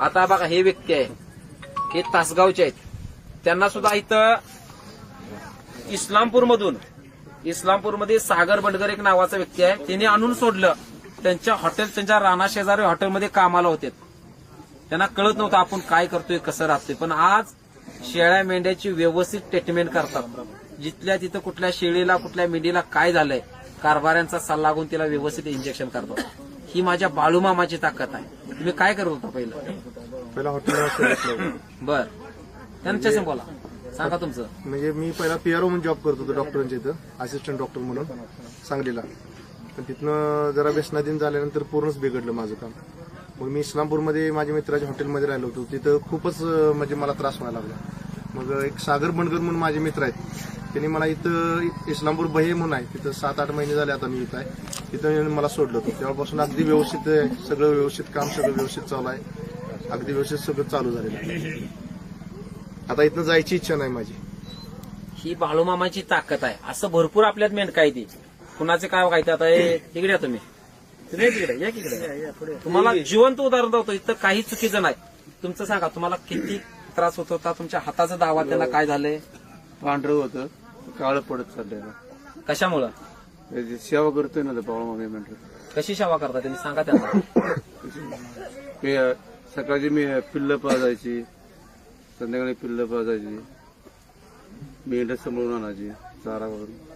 आता बघा हे व्यक्ती आहे. हे तासगावचे आहेत. त्यांना सुद्धा इथं इस्लामपूरमधून इस्लामपूरमध्ये सागर बंडगर एक नावाचा व्यक्ती आहे. त्याने आणून सोडलं. त्यांच्या हॉटेल त्यांच्या राणा शेजारी हॉटेलमध्ये कामाला होते. त्यांना कळत नव्हतं आपण काय करतोय कसं राहतोय. पण आज शेळ्या मेंढ्याची व्यवस्थित ट्रीटमेंट करतात. जिथल्या तिथं कुठल्या शेळीला कुठल्या मेंढीला काय झालंय कारभाऱ्यांचा सल्ला लागून तिला व्यवस्थित इंजेक्शन करतात. ही माझ्या बाळूमामाची ताकद आहे. तुम्ही काय करत होता पहिलं? पहिला हॉटेलला शोधलं बर. त्यांच्याशी बोला. सांगा तुमचं. म्हणजे मी पहिला पीआरओ म्हणून जॉब करत होतो डॉक्टरांच्या इथं असिस्टंट डॉक्टर म्हणून सांगलीला. पण तिथनं जरा व्यसनाधीन झाल्यानंतर पूर्णच बिघडलं माझं काम. मग मी इस्लामपूरमध्ये माझ्या मित्राच्या हॉटेलमध्ये राहिलो होतो. तिथं खूपच अं, म्हणजे मला त्रास व्हायला लागला. मग एक सागर बनगर म्हणून माझे मित्र आहेत. त्यांनी मला इथं इस्लामपूर बहे म्हणून आहे. तिथं सात आठ महिने झाले आता मी इथं आहे. तिथं मला सोडलं होतं. तेव्हापासून अगदी व्यवस्थित आहे. सगळं व्यवस्थित काम सगळं व्यवस्थित चालू आहे. अगदी व्यवस्थित सगळं चालू झालेलं आहे. आता इथनं जायची इच्छा नाही माझी. ही बाळूमामाची ताकद आहे. असं भरपूर आपल्यात मेंढ काय ती. कुणाचे काय काय ते आता हे तिकडे या तुम्ही. तुम्ही या तिकडे. या तिकडे तुम्हाला जिवंत उदाहरण दावतो इथं काही चुकीचं नाही. तुमचं सांगा तुम्हाला किती त्रास होत होता? तुमच्या हाताचा दावा त्याला काय झालंय? पांढरं होतं. काळं पडत चाललंय कशामुळं? सेवा करतोय ना मग म्हणलं कशी सेवा करता? त्यांनी सांगा त्यांना. सकाळची मी पिल्लं पाजायची संध्याकाळी पिल्लं पाजायची. मेंढ सांभाळून आणायची चारा वगैरे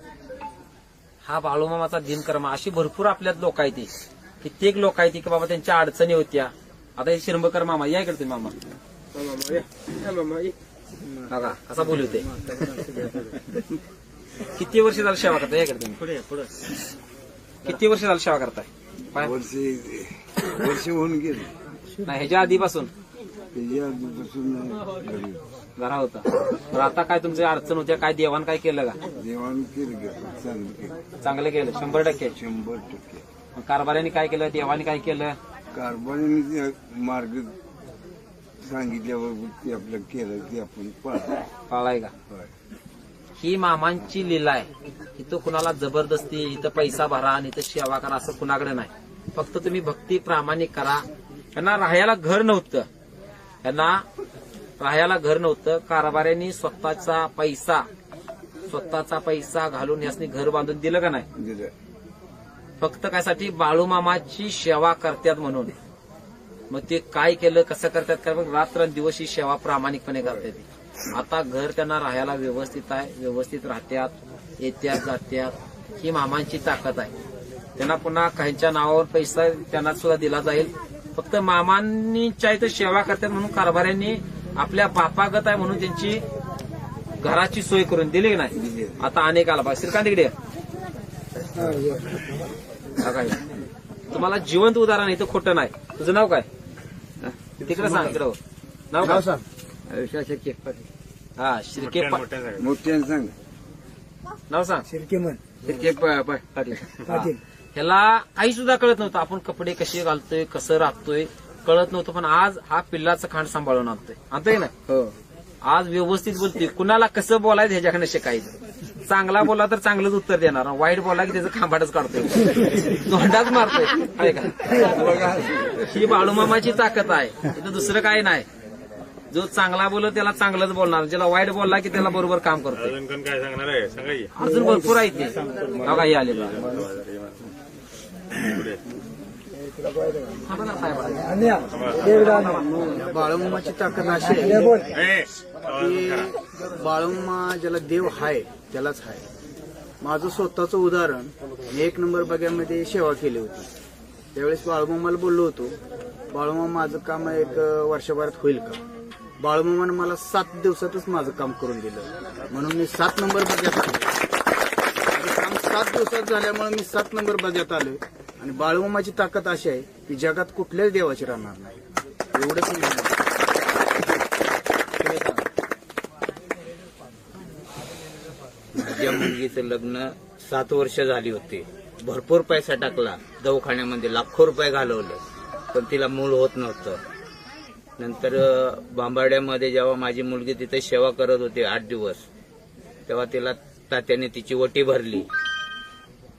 हा बाळूमामाचा दिनकर्म. अशी भरपूर आपल्यात लोक आहेत ती कित्येक लोक आहेत ती की बाबा त्यांच्या अडचणी होत्या. आता हे शिरंबकर मामा या इकडे तुम्ही मामा. बघा कसा बोलू ते किती वर्ष झालं सेवा करताय? या इकडे तुम्ही. किती वर्ष झालं सेवा करताय? वर्ष होऊन गेले. नाही ह्याच्या आधीपासून. घरी जरा होता. तर आता काय तुमच्या अडचण होत्या काय देवान काय केलं का? देवाण केलं गेलं चांगलं केलं. चांगलं केलं शंभर टक्के. शंभर टक्के. मग कारभाऱ्याने काय केलं देवाने काय केलं? कारभारीने मार्ग सांगितल्यावर ते आपलं केलं ते आपण पाळलं. पाळाय का? होय. ही मामांची लीला आहे. इथं कुणाला जबरदस्ती इथं पैसा भरा आणि इथं सेवा करा असं कुणाकडे नाही. फक्त तुम्ही भक्ती प्रामाणिक करा. यांना राहायला घर नव्हतं. यांना राहायला घर नव्हतं. कारभाऱ्यांनी स्वतःचा पैसा स्वतःचा पैसा घालून यासनी घर बांधून दिलं का नाही? दिलं. फक्त कायसाठी बाळूमामाची सेवा करतात म्हणून. मग ते काय केलं कसं करतात? काय मग रात्रंदिवस ही सेवा प्रामाणिकपणे करतात आता घर त्यांना राहायला व्यवस्थित आहे व्यवस्थित राहत्यात येत्यात जात्यात. ही मामांची ताकद आहे. त्यांना पुन्हा काहींच्या नावावर पैसा त्यांना सुद्धा दिला जाईल. फक्त मामांनी इथं सेवा करतात म्हणून कारभाऱ्यांनी आपल्या बापागत आहे म्हणून त्यांची घराची सोय करून दिली की नाही? आता अनेक आला बा श्रीकांत इकडे. हा काय? तुम्हाला जिवंत उदाहरण इथं खोटं नाही. तुझं नाव काय? तिकडे सांग इकडं नाव काय? हा शिर्के मोठ्याने सांग. नाव सांग. शिर्के प- प- पाटील. ह्याला काही सुद्धा कळत नव्हतं. आपण कपडे कसे घालतोय कसं राहतोय कळत नव्हतं. पण आज हा पिल्लाचं खांड सांभाळून आणतोय. आणतोय ना? हो. आज व्यवस्थित बोलतोय. कुणाला कसं बोलायचं ह्याच्याकडे शिकायचं? चांगला बोला तर चांगलंच उत्तर देणार. वाईट बोला की त्याचं खांबाटच काढतोय. तोंडाच मारतोय. का? ही बाळूमामाची ताकद आहे. इथं दुसरं काय नाही. जो चांगला बोलत त्याला चांगलंच बोलणार. ज्याला वाईट बोलला की त्याला बरोबर काम करतोय. अजून कोण काय सांगणार आहे? सांगा की. अजून भरपूर आहे ते. बघा हे आले बाळूमामाची ताकद अशी आहे ए, की बाळूमा ज्याला देव हाय त्यालाच हाय. माझं स्वतःचं उदाहरण मी एक नंबर बग्यामध्ये सेवा केली होती. त्यावेळेस बाळूमामाला बोललो होतो बाळूमामा माझं काम एक वर्षभरात होईल का? बाळूमामानं मला सात दिवसातच माझं काम करून दिलं. म्हणून मी सात नंबर बग्यात आलो. काम सात दिवसात झाल्यामुळे मी सात नंबर बग्यात आलोय. आणि बाळूमामाची ताकद अशी आहे की जगात कुठल्याच देवाची राहणार नाही. एवढंच माझ्या मुलगीचं लग्न सात वर्ष झाली होती. भरपूर पैसा टाकला. दवाखान्यामध्ये लाखो रुपये घालवले. पण तिला मूल होत नव्हतं. नंतर बांबाड्यामध्ये जेव्हा माझी मुलगी तिथे सेवा करत होती आठ दिवस तेव्हा तिला तात्याने तिची वटी भरली.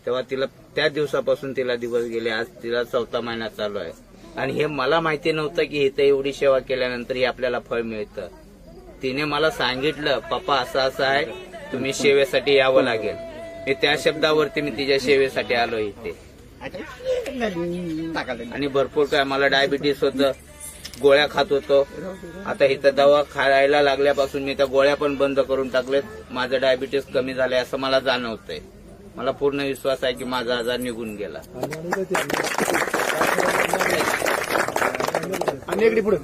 तेव्हा तिला त्या दिवसापासून तिला दिवस गेले आज तिला चौथा महिना चालू आहे. आणि हे मला माहिती नव्हतं की इथं एवढी सेवा केल्यानंतर हे आपल्याला फळ मिळतं. तिने मला सांगितलं पप्पा असं असं आहे तुम्ही सेवेसाठी यावं लागेल. मी त्या शब्दावरती मी तिच्या सेवेसाठी आलो इथे. आणि भरपूर काय मला डायबिटीस होतं गोळ्या खात होतो. आता इथं दवा खायला लागल्यापासून मी त्या गोळ्या पण बंद करून टाकलेत. माझं डायबिटीस कमी झालंय असं मला जाणवतंय. मला पूर्ण विश्वास आहे की माझा आजार निघून गेला. आणि पुढे.